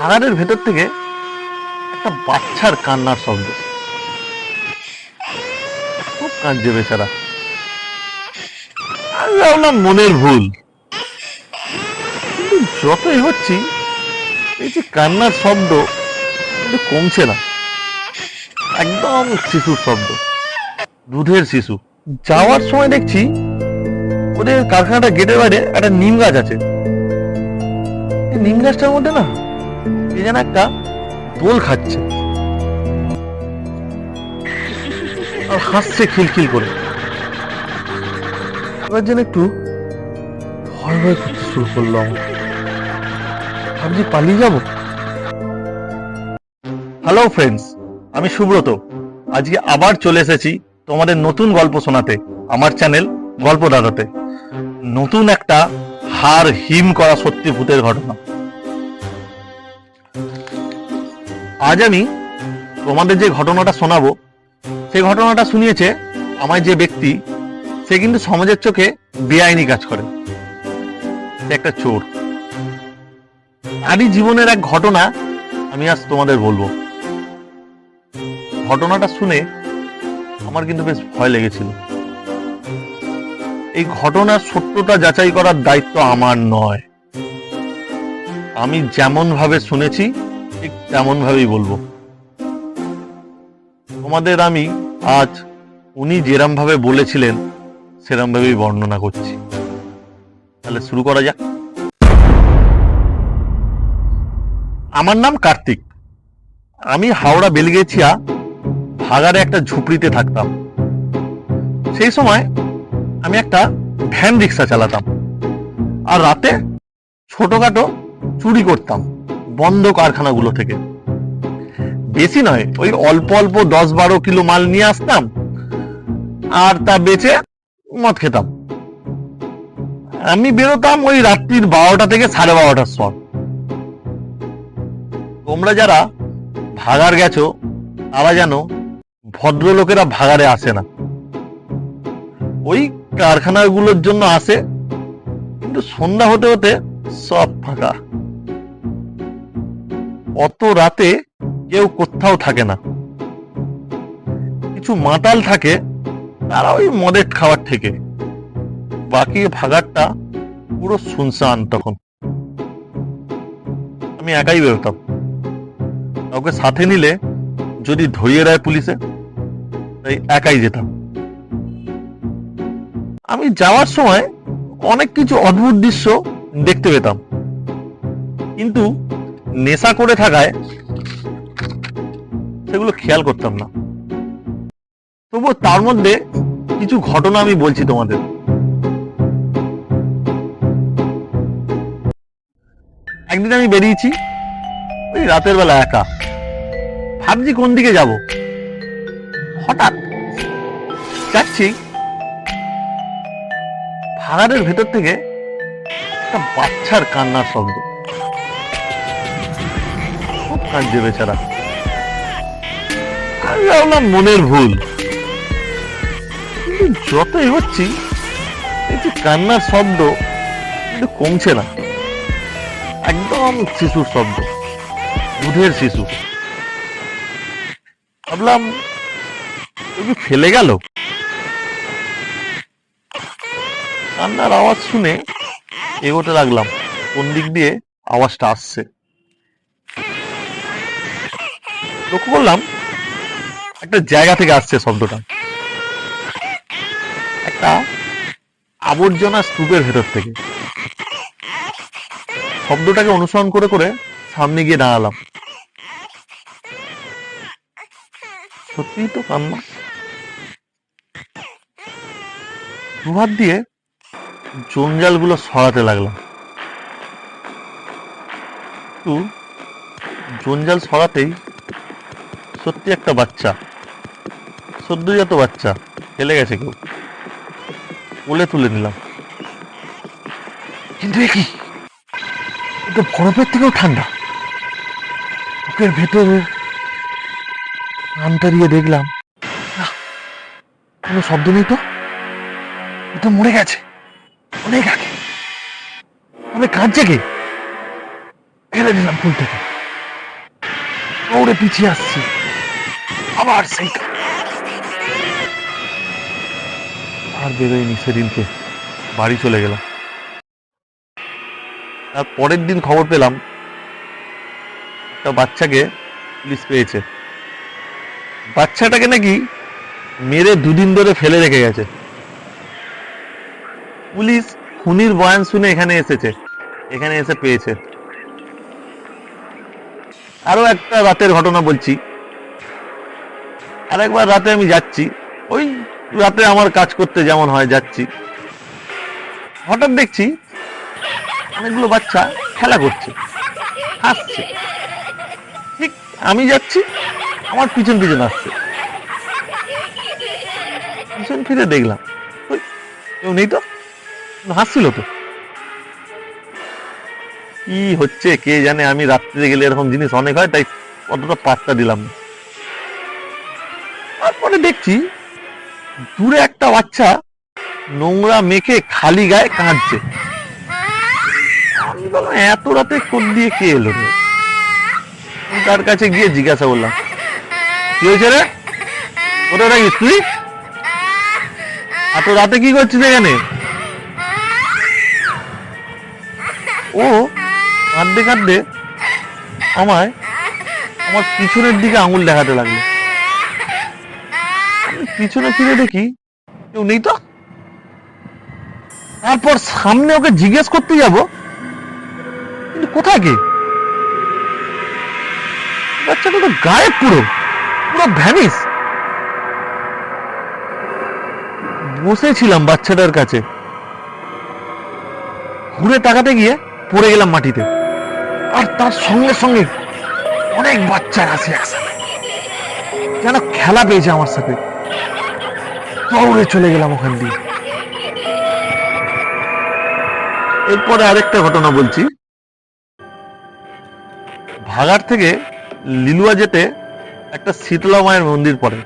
ভাগাড়ের ভেতর থেকে একটা বাচ্চার কান্নার শব্দ। খুব কাঁদছে বেচারা। ভাবলাম মনের ভুল। কিন্তু যতই হচ্ছি, এই যে কান্নার শব্দ কিন্তু কমছে না। একদম শিশুর শব্দ। দুধের শিশু। যাওয়ার সময় দেখছি ওদের কারখানাটা গেটের বাইরে একটা নিম গাছ আছে। নিম গাছটার মধ্যে না এই যেন একটা দোল খাচ্ছে। আর হাসছে খিলখিল করে। এবার যেন একটু ভয় ভয় করতে শুরু করল আমার ভাবছি পালিয়ে যাব? হ্যালো ফ্রেন্ডস আমি সুব্রত। আজকে আবার চলে এসেছি তোমাদের নতুন গল্প শোনাতে, আমার চ্যানেল গল্প দাদাতে। নতুন একটা হার হিম করা সত্যি ভূতের ঘটনা। আজ আমি তোমাদের যে ঘটনাটা শোনাবো, সেই ঘটনাটা শুনিয়েছে আমার যে ব্যক্তি, সে কিন্তু সমাজের চোখে বেআইনি কাজ করে। সে একটা চোর। তারই জীবনের এক ঘটনা আমি আজ তোমাদের বলব। ঘটনাটা শুনে আমার কিন্তু বেশ ভয় লেগেছিল। এই ঘটনার সত্যতা যাচাই করার দায়িত্ব আমার নয়। আমি যেমন ভাবে শুনেছি ঠিক তেমন ভাবেই বলব। তোমাদের আমি আজ উনি যেরম ভাবে বলেছিলেন সেরম ভাবেই বর্ণনা করছি। তাহলে শুরু করা যাক। আমার নাম কার্তিক। আমি হাওড়া, বেলগেছিয়া ভাগারে একটা ঝুপড়িতে থাকতাম। সেই সময় আমি একটা ভ্যান রিক্সা চালাতাম। আর রাতে ছোটখাটো চুরি করতাম। বন্ধ কারখানাগুলো থেকে। বেশি নয়, ওই অল্প অল্প দশ বারো কিলো মাল নিয়ে আসতাম, আর তা বেচে মদ খেতাম। আমি বেরোতাম ওই রাত্রির বারোটা থেকে সাড়ে বারোটার সময়। তোমরা যারা ভাগার গেছো, তারা জানো ভদ্রলোকেরা ভাগারে আসে না। ওই কারখানাগুলোর জন্য আসে, কিন্তু সন্ধ্যা হতে হতে সব ফাঁকা। অত রাতে কেউ কোথাও থাকে না। কিছু মাতাল থাকে, তারা ওই মদের খাওয়ার থেকে। বাকি ভাগারটা পুরো শুনশান তখন। আমি একাই বেরোতাম। কাউকে সাথে নিলে যদি ধরিয়ে দেয় পুলিশে, তাই একাই যেতাম। আমি যাওয়ার সময় অনেক কিছু অদ্ভুত দৃশ্য দেখতে পেতাম। কিন্তু নেশা করে থাকায় সেগুলো খেয়াল করতাম না। তবুও তার মধ্যে কিছু ঘটনা আমি বলছি তোমাদের। একদিন আমি বেরিয়েছি, ওই রাতের বেলা একা। ভাবছি কোন দিকে যাব। হঠাৎ যাচ্ছি ভাগাড়ের ভেতর থেকে একটা বাচ্চার কান্নার শব্দ। খুব কাঁদছে বেচারা। ভাবলাম মনের ভুল। যতই হচ্ছি এই কান্নার শব্দ, কিন্তু কমছে না। একদম শিশুর শব্দ, দুধের শিশু। ভাবলাম কি ফেলে গেল। কান্নার আওয়াজ শুনে এগোতে লাগলাম, কোন দিক দিয়ে আওয়াজটা আসছে। লক্ষ্য করলাম, একটা জায়গা থেকে আসছে শব্দটা। একটা আবর্জনা স্তূপের ভেতর থেকে। শব্দটাকে অনুসরণ করে করে সামনে গিয়ে দাঁড়ালাম। সত্যিই তো কান্না। দুহাত দিয়ে জঞ্জালগুলো সরাতে লাগলাম। জঞ্জাল সরাতেই সত্যি একটা বাচ্চা। সদ্যজাত বাচ্চা। ফেলে গেছে কেউ। কোলে তুলে নিলাম। কিন্তু কি? এটা বরফের থেকেও ঠান্ডা। বুকের ভেতরে কানটা দিয়ে দেখলাম। কোনো শব্দ নেই তো? এটা মরে গেছে। অনেক আগে। তবে কাঁদছে কে? ফেলে দিলাম ফুলটাকে। দৌড়ে পিছিয়ে আসছি। আবার আর বেরোয়নি সেদিনকে। বাড়ি চলে গেলাম। তার পরের দিন খবর পেলাম, একটা বাচ্চাকে পুলিশ পেয়েছে। বাচ্চাটাকে নাকি মেরে দুদিন ধরে ফেলে রেখে গেছে। পুলিশ খুনির বয়ান শুনে এখানে এসেছে। এখানে এসে পেয়েছে। আরও একটা রাতের ঘটনা বলছি। আর একবার রাতে আমি যাচ্ছি। ওই রাতে আমার কাজ করতে যেমন হয় যাচ্ছি। হঠাৎ দেখছি অনেকগুলো বাচ্চা খেলা করছে হাসছে। ঠিক আমি যাচ্ছি আমার পিছন পিছন আসছে। পিছন ফিরে দেখলাম ওই, কেউ নেই তো? হাসছিল তো? কি হচ্ছে কে জানে? আমি রাত্রিতে গেলে এরকম জিনিস অনেক হয় তাই অতটা পাত্তা দিলাম না। তারপরে দেখছি দূরে একটা বাচ্চা নোংরা মেখে খালি গায়ে কাঁদছে। এত রাতে কোন দিয়ে কে এলো তার কাছে গিয়ে জিজ্ঞাসা করলাম, কি হয়েছে রে? কোথায় থাকিস তুই? এত রাতে কি করছিস এখানে? ও কাঁদতে কাঁদতে আমায় আমার পিছনের দিকে আঙুল দেখাতে লাগল। পিছনে ফিরে দেখি কেউ নেই তো। তারপর সামনে ওকে জিজ্ঞেস করতে যাব, কিন্তু কোথায় কে? বাচ্চাটা তো গায়েব পুরো পুরো ভ্যানিস বসেছিলাম বাচ্চাটার কাছে। ঘুরে তাকাতে গিয়ে পড়ে গেলাম মাটিতে। আর তার সঙ্গে সঙ্গে অনেক বাচ্চার আছে একসাথে যেন খেলা পেয়েছে আমার সাথে। দৌড়ে চলে গেলাম ওখান দিয়ে। এরপরে আরেকটা ঘটনা বলছি। ভাগার থেকে লিলুয়া যেতে একটা শীতলা মায়ের মন্দির পড়ে।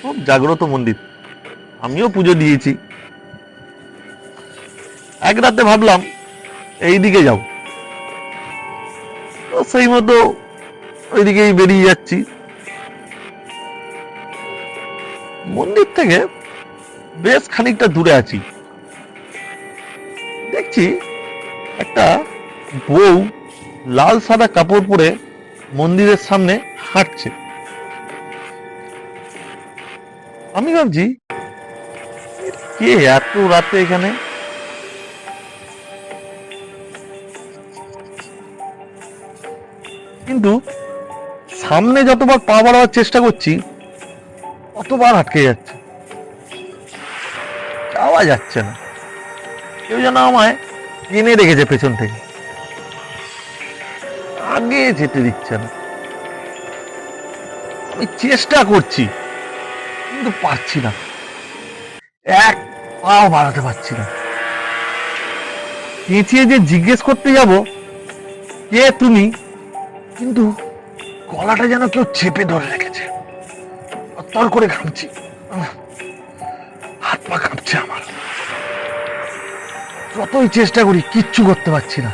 খুব জাগ্রত মন্দির। আমিও পুজো দিয়েছি। এক রাতে ভাবলাম, এই দিকে যাও সেই মতো ওইদিকেই বেরিয়ে যাচ্ছি। মন্দির থেকে বেশ খানিকটা দূরে আছি। দেখছি একটা বউ লাল সাদা কাপড় পরে মন্দিরের সামনে হাঁটছে। আমি ভাবছি, কে এত রাতে এখানে? কিন্তু সামনে যতবার পা বাড়াবার চেষ্টা করছি ততবার আটকে যাচ্ছে? যাওয়া যাচ্ছে না। কেউ যেন আমায় টেনে রেখেছে পেছন থেকে। আগে যেতে দিচ্ছে না। আমি চেষ্টা করছি, কিন্তু পারছি না। এক পাও বাড়াতে পারছি না। চেঁচিয়ে যে জিজ্ঞেস করতে যাব, কে তুমি? কিন্তু গলাটা যেন কেউ চেপে ধরে রেখেছে। তর করে ঘামছি হাত পা কাঁপছে আমার। যতই চেষ্টা করি, কিচ্ছু করতে পারছি না।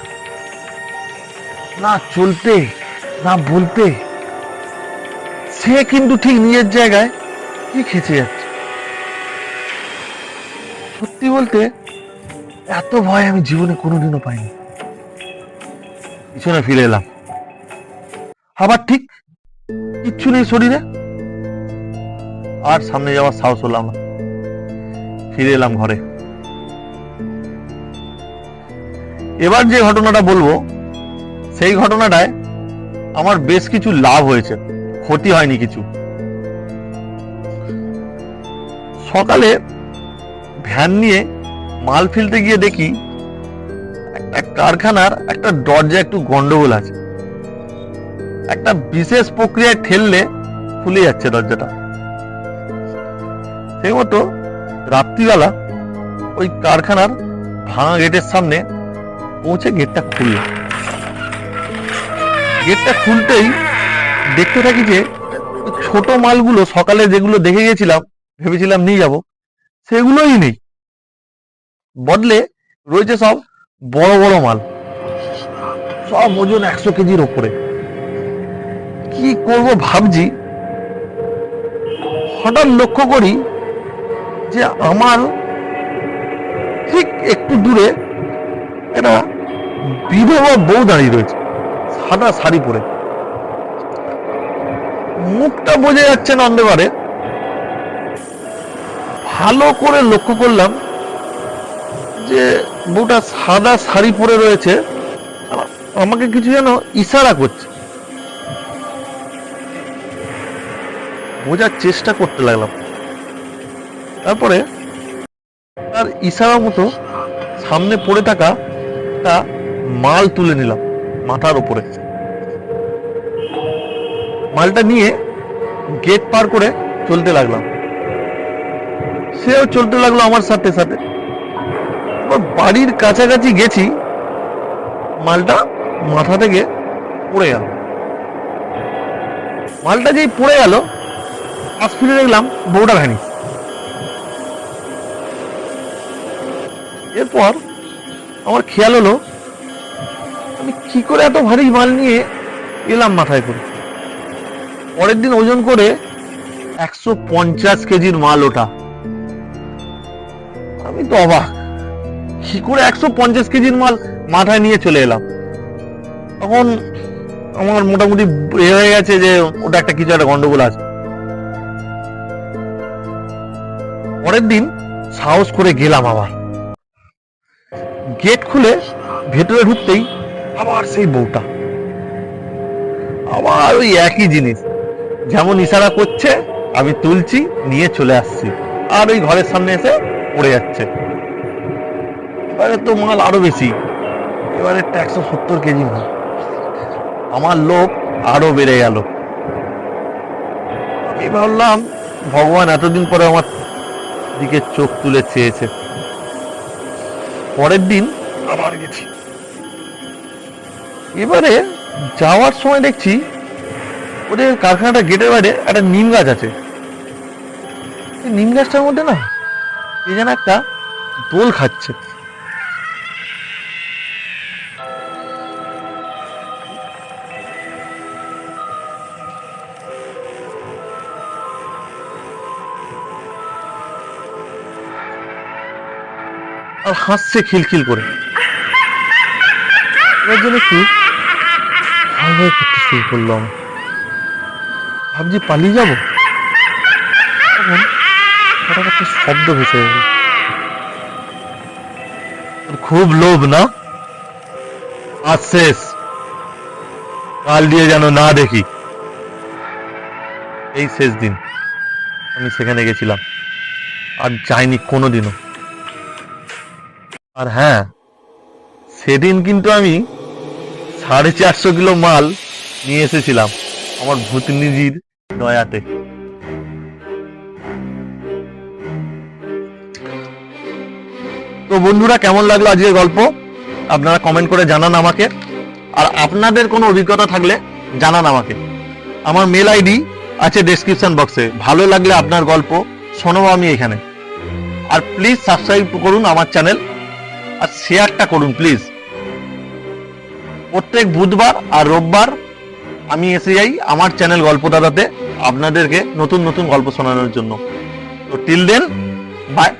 না চলতে, না বলতে, সে কিন্তু ঠিক নিজের জায়গায় কি খেচে যাচ্ছে। সত্যি বলতে, এত ভয় আমি জীবনে কোনোদিনও পাইনি। পিছনে ফিরে এলাম। আবার ঠিক কিচ্ছু নেই শরীরে। আর সামনে যাওয়ার সাহস হলাম না ফিরে এলাম ঘরে। এবার যে ঘটনাটা বলব, সেই ঘটনাটায় আমার বেশ কিছু লাভ হয়েছে, ক্ষতি হয়নি কিছু। সকালে ভ্যান নিয়ে মাল ফেলতে গিয়ে দেখি একটা কারখানার একটা দরজা একটু গন্ডগোল আছে। একটা বিশেষ প্রক্রিয়ায় ঠেললে খুলে যাচ্ছে দরজাটা। সেই মতো রাত্রিবেলা ওই কারখানার ভাঙা গেটের সামনে পৌঁছে গেটটা খুললাম গেটটা খুলতেই দেখতে থাকি যে ছোট মালগুলো সকালে যেগুলো দেখে গেছিলাম, ভেবেছিলাম নিয়ে যাব, সেগুলোই নেই। বদলে রয়েছে সব বড় বড় মাল। সব ওজন একশো কেজির ওপরে। কি করব ভাবছি, হঠাৎ লক্ষ্য করি যে আমার ঠিক একটু দূরে একটা বিধবা বউ দাঁড়িয়ে রয়েছে, সাদা শাড়ি পরে। মুখটা বোঝা যাচ্ছে না অন্ধকারে। ভালো করে লক্ষ্য করলাম যে বউটা সাদা শাড়ি পরে রয়েছে আমাকে কিছু যেন ইশারা করছে। বোঝার চেষ্টা করতে লাগলাম। তারপরে তার ইশারা মতো সামনে পড়ে থাকা একটা মাল তুলে নিলাম মাথার উপরে। মালটা নিয়ে গেট পার করে চলতে লাগলাম। সেও চলতে লাগল আমার সাথে সাথে। বাড়ির কাছাকাছি গেছি, মালটা মাথা থেকে পড়ে গেল। মালটা যেই পড়ে গেল পাশ ফিরে দেখলাম বউটা ভ্যানি এরপর আমার খেয়াল হলো, আমি কি করে এত ভারী মাল নিয়ে এলাম মাথায় করে? পরের দিন ওজন করে একশো পঞ্চাশ কেজির মাল ওটা। আমি তো অবাক, কি করে একশো পঞ্চাশ কেজির মাল মাথায় নিয়ে চলে এলাম? তখন আমার মোটামুটি এ হয়ে গেছে যে ওটা একটা কিছু একটা গন্ডগোল আছে। পরের দিন সাহস করে গেলাম আবার। গেট খুলে ভেতরে ঢুকতেই আবার সেই বউটা। আবার ওই একই জিনিস। যেমন ইশারা করছে, আমি তুলছি, নিয়ে চলে আসছি। আর ওই ঘরের সামনে এসে পড়ে যাচ্ছে। এবারে তো মাল আরও বেশি। এবারে একশো সত্তর কেজি মাল। আমার লোভ আরও বেড়ে গেল। আমি ভাবলাম, ভগবান এতদিন পরে আমার দিকে চোখ তুলে চেয়েছে। পরের দিন আবার গেছি। এবারে যাওয়ার সময় দেখছি ওদের কারখানাটা গেটের বাইরে একটা নিম গাছ আছে। নিম গাছটার মধ্যে না কে যেন একটা দোল খাচ্ছে। আর হাসছে খিলখিল করে। এবার যেন একটু ভয় করতে শুরু ভাবছি পালিয়ে যাব। শব্দ ভেসে খুব লোভ না? আজ শেষ কাল দিয়ে যেন না দেখি। এই শেষ দিন। আমি সেখানে গেছিলাম। আর যাইনি কোনোদিনও। আর হ্যাঁ সেদিন কিন্তু আমি সাড়ে চারশো কিলো মাল নিয়ে এসেছিলাম আমার ভূতনিজির দয়াতে। তো বন্ধুরা, কেমন লাগল আজকের গল্প? আপনারা কমেন্ট করে জানান আমাকে। আর আপনাদের কোনো অভিজ্ঞতা থাকলে জানান আমাকে। আমার মেল আইডি আছে ডেসক্রিপশন বক্সে ভালো লাগলে আপনার গল্প শোনাবো আমি এখানে। আর প্লিজ সাবস্ক্রাইব করুন আমার চ্যানেল আর শেয়ারটা করুন প্লিজ প্রত্যেক বুধবার আর রোববার আমি এসে যাই আমার চ্যানেল গল্পদাদাতে আপনাদেরকে নতুন নতুন গল্প শোনানোর জন্য। তো টিল দেন বাই